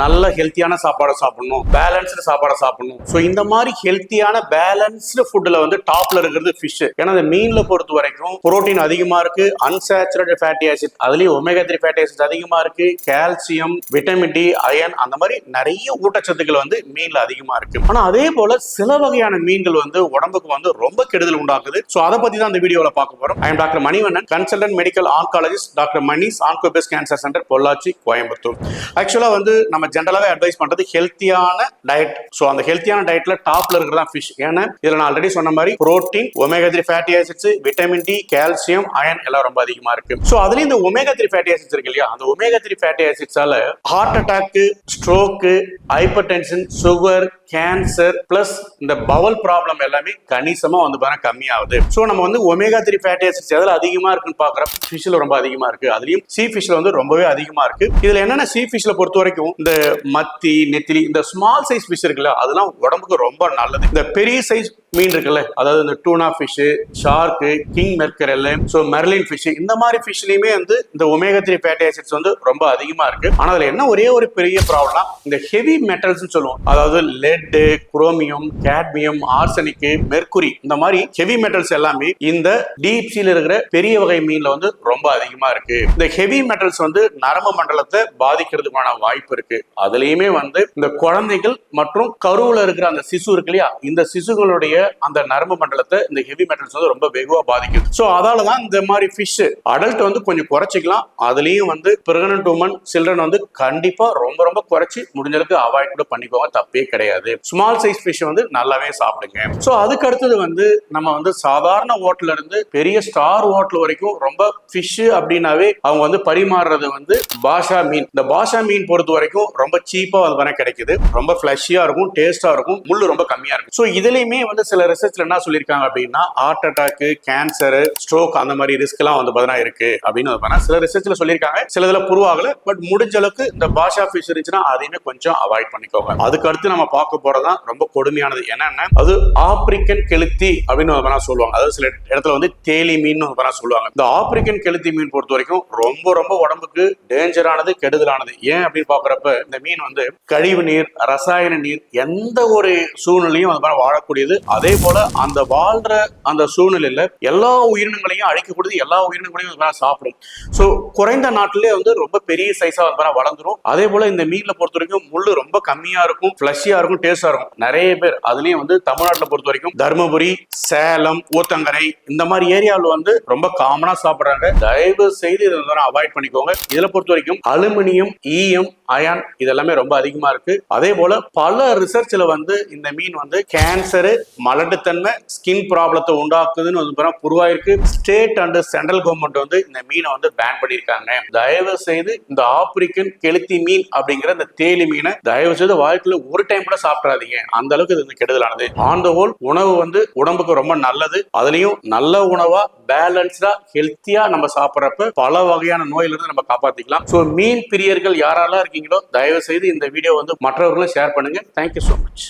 நல்ல ஹெல்த்தியான சாப்பாடை சாப்பிடணும் பேலன்ஸ்டு சாப்பாடை சாப்பிடணும். ஸோ இந்த மாதிரி ஹெல்த்தியான பேலன்ஸ்டு ஃபுட்டில் வந்து டாப்ல இருக்கிறது ஃபிஷ் ஏன்னா அந்த மீனில் பொறுத்த வரைக்கும் புரோட்டீன் அதிகமா இருக்கு அன்சாச்சுரேட்டட் ஃபேட்டி ஆசிட் அதுலயும் ஒமேகா த்ரீ ஃபேட்டி ஆசிட் அதிகமா இருக்கு கால்சியம் விட்டமின் டி அயன் அந்த மாதிரி நிறைய ஊட்டச்சத்துக்கள் வந்து மீனில் அதிகமா இருக்கு. ஆனா அதே போல சில வகையான மீன்கள் வந்து உடம்புக்கு வந்து ரொம்ப கெடுதல் உண்டாக்குது. ஸோ அதை பத்தி தான் இந்த வீடியோவில் பார்க்க போறோம். I am doctor Manivannan consultant medical oncologist doctor Mani's Oncopis cancer centre Pollachi Coimbatore. ஆக்சுவலா வந்து நம்ம ஜென்ரலாகவே அட்வைஸ் பண்றது ஹெல்த்தியான டயட் ஸோ அந்த ஹெல்த்தியான டயட்ல டாப்ல இருக்கிறதா ஃபிஷ் ஏன்னா இதுல நான் ஆல்ரெடி சொன்ன மாதிரி protein omega three fatty acids vitamin D calcium iron எல்லாம் ரொம்ப அதிகமா இருக்கு. ஸோ அதுலயும் இந்த ஒமேகா த்ரீ ஃபேட்டி ஆசிட்ஸ் இருக்கு இல்லையா? அந்த omega three fatty ஆசிட்ஸால heart attack stroke hypertension sugar cancer plus இந்த பவல் ப்ராப்ளம் எல்லாமே கணிசமா வந்து பாருங்க கம்மியாகுது. ஸோ நம்ம வந்து ஒமேகா த்ரீ ஃபேட்டி ஆசிட்ஸ் எதில் அதிகமா இருக்குன்னு பார்க்குறப்ப ஃபிஷ்ல ரொம்ப அதிகமா இருக்கு. அதுலயும் சீ ஃபிஷ்ல வந்து ரொம்பவே அதிகமா இருக்கு. இதுல என்னென்ன சீ ஃபிஷ்ல பொறுத்த வரைக்கும் இந்த மத்தி நெத்திலி இந்த ஸ்மால் சைஸ் ஃபிஷ் இருக்குல்ல அதெல்லாம் உடம்புக்கு ரொம்ப நல்லது. இந்த பெரிய சைஸ் மீன் இருக்குல்ல அதாவது இந்த tuna fish shark king mackerel so marlin fish இந்த மாதிரி ஃபிஷ்லையுமே வந்து இந்த ஒமேகா த்ரீ ஃபேட்டி ஆசிட்ஸ் வந்து ரொம்ப அதிகமா இருக்கு. ஆனா அதுல என்ன ஒரே ஒரு பெரிய ப்ராப்ளம்னா இந்த ஹெவி மெட்டல்ஸ் சொல்லுவோம். அதாவது lead chromium cadmium arsenic mercury இந்த மாதிரி ஹெவி மெட்டல்ஸ் எல்லாமே இந்த டீப் சீல இருக்கிற பெரிய வகை மீன்ல வந்து ரொம்ப அதிகமா இருக்கு. இந்த ஹெவி மெட்டல்ஸ் வந்து நரம்பு மண்டலத்தை பாதிக்கிறதுக்கான வாய்ப்பு இருக்கு. அதுலயுமே வந்து இந்த குழந்தைகள் மற்றும் கருவுல இருக்கிற அந்த சிசு இருக்கு இல்லையா? இந்த சிசுகளுடைய அந்த நரம்பு மண்டலத்தை இந்த ஹெவி மெட்டல்ஸ் வந்து ரொம்ப வெகுவா பாதிக்குது. ஸோ அதாலதான் இந்த மாதிரி ஃபிஷ் அடல்ட் வந்து கொஞ்சம் குறைச்சிக்கலாம். அதுலயும் வந்து பிரெக்னன்ட் உமன் சில்ட்ரன் வந்து கண்டிப்பா ரொம்ப ரொம்ப குறைச்சி முடிஞ்ச அளவுக்கு அவாய்ட் கூட பண்ணிக்கோங்க. தப்பே கிடையாது. ஸ்மால் சைஸ் ஃபிஷ் வந்து நல்லாவே சாப்பிடுங்க. ஸோ அதுக்கு அடுத்தது வந்து நம்ம வந்து சாதாரண ஹோட்டல்ல இருந்து பெரிய ஸ்டார் ஹோட்டல் வரைக்கும் ரொம்ப ஃபிஷ் அப்படின்னாவே அவங்க வந்து பரிமாறுறது வந்து பாஷா மீன். இந்த பாஷா மீன் பொறுத்த வரைக்கும் ரொம்ப சீப்பா அது வர கிடைக்குது. ரொம்ப ஃபிளஷியா இருக்கும் டேஸ்டா இருக்கும் முள்ளு ரொம்ப கம்மியா இருக்கும். ஸோ இதுலயுமே வந்து சில ரிசர்ச்ல என்ன சொல்லியிருக்காங்க அப்படின்னா ஹார்ட் அட்டாக் கேன்சர் ஸ்ட்ரோக் அந்த மாதிரி ரிஸ்க் எல்லாம் வந்து பார்த்தீங்கன்னா இருக்கு அப்படின்னு வந்து சில ரிசர்ச்ல சொல்லியிருக்காங்க. சில இதுல புருவாகல பட் முடிஞ்ச அளவுக்கு இந்த பாஷா ஃபிஷ் இருந்துச்சுன்னா அதையுமே கொஞ்சம் அவாய்ட் பண்ணிக்கோங்க. அதுக்கு அடுத்து நம்ம பார்க்க போறதுதான் ரொம்ப கொடுமையானது. என்னன்னா அது ஆப்பிரிக்கன் கெளுத்தி அப்படின்னு வந்து சொல்லுவாங்க. அதாவது சில இடத்துல வந்து தேலி மீன் சொல்லுவாங்க. இந்த ஆப்பிரிக்கன் கெளுத்தி மீன் பொறுத்த வரைக்கும் ரொம்ப ரொம்ப உடம்புக்கு டேஞ்சரானது கெடுதலானது. ஏன் அப்படின்னு பாக்குறப்ப இந்த மீன் வந்து கழிவு நீர் ரசாயன நீர் எந்த ஒரு சூழ்நிலையும் அது மாதிரி வாழக்கூடியது. அதே போல அந்த வாழ்ற அந்த சூழ்நிலையில எல்லா உயிரினங்களையும் அழிக்கக்கூடியது எல்லா உயிரினங்களையும் அது மாதிரி சாப்பிடும். ஸோ குறைந்த நாட்டிலே வந்து ரொம்ப பெரிய சைஸா அது மாதிரி வளர்ந்துரும். அதே போல இந்த மீன்ல பொறுத்த வரைக்கும் முள்ளு ரொம்ப கம்மியா இருக்கும் ஃபிளஷியா இருக்கும் டேஸ்டா இருக்கும். நிறைய பேர் அதுலயும் வந்து தமிழ்நாட்டில் பொறுத்த வரைக்கும் தருமபுரி சேலம் ஊத்தங்கரை இந்த மாதிரி ஏரியாவில் வந்து ரொம்ப காமனா சாப்பிடுறாங்க. தயவு செய்து இதை அவாய்ட் பண்ணிக்கோங்க. இதுல பொறுத்த வரைக்கும் அலுமினியம் ஈயம் அயான் இதெல்லாமே ரொம்ப அதிகமா இருக்கு. அதே போல பல ரிசர்ச்ல வந்து இந்த மீன் வந்து கேன்சரு மலட்டுத்தன்மை ஸ்கின் ப்ராப்ளத்தை உண்டாக்குதுன்னு வந்து புருவாயிருக்கு ஸ்டேட் அண்ட் சென்ட்ரல் கவர்மெண்ட் வந்து இந்த மீனை வந்து பேன் பண்ணியிருக்காங்க. தயவு செய்து இந்த ஆப்பிரிக்கன் கெளுத்தி மீன் அப்படிங்கிற இந்த தேலி மீனை தயவு செய்து வாழ்க்கையில ஒரு டைம் கூட சாப்பிடாதீங்க. அந்த அளவுக்கு இது வந்து கெடுதலானது. ஆன் த ஹோல் உணவு வந்து உடம்புக்கு ரொம்ப நல்லது. அதுலயும் நல்ல உணவா பேலன்ஸ்டா ஹெல்த்தியா நம்ம சாப்பிட்றப்ப பல வகையான நோயிலிருந்து நம்ம காப்பாத்திக்கலாம். ஸோ மீன் பிரியர்கள் யாரெல்லாம் இருக்கீங்களோ தயவு செய்து இந்த வீடியோ வந்து மற்றவர்களும் ஷேர் பண்ணுங்க. Thank you so much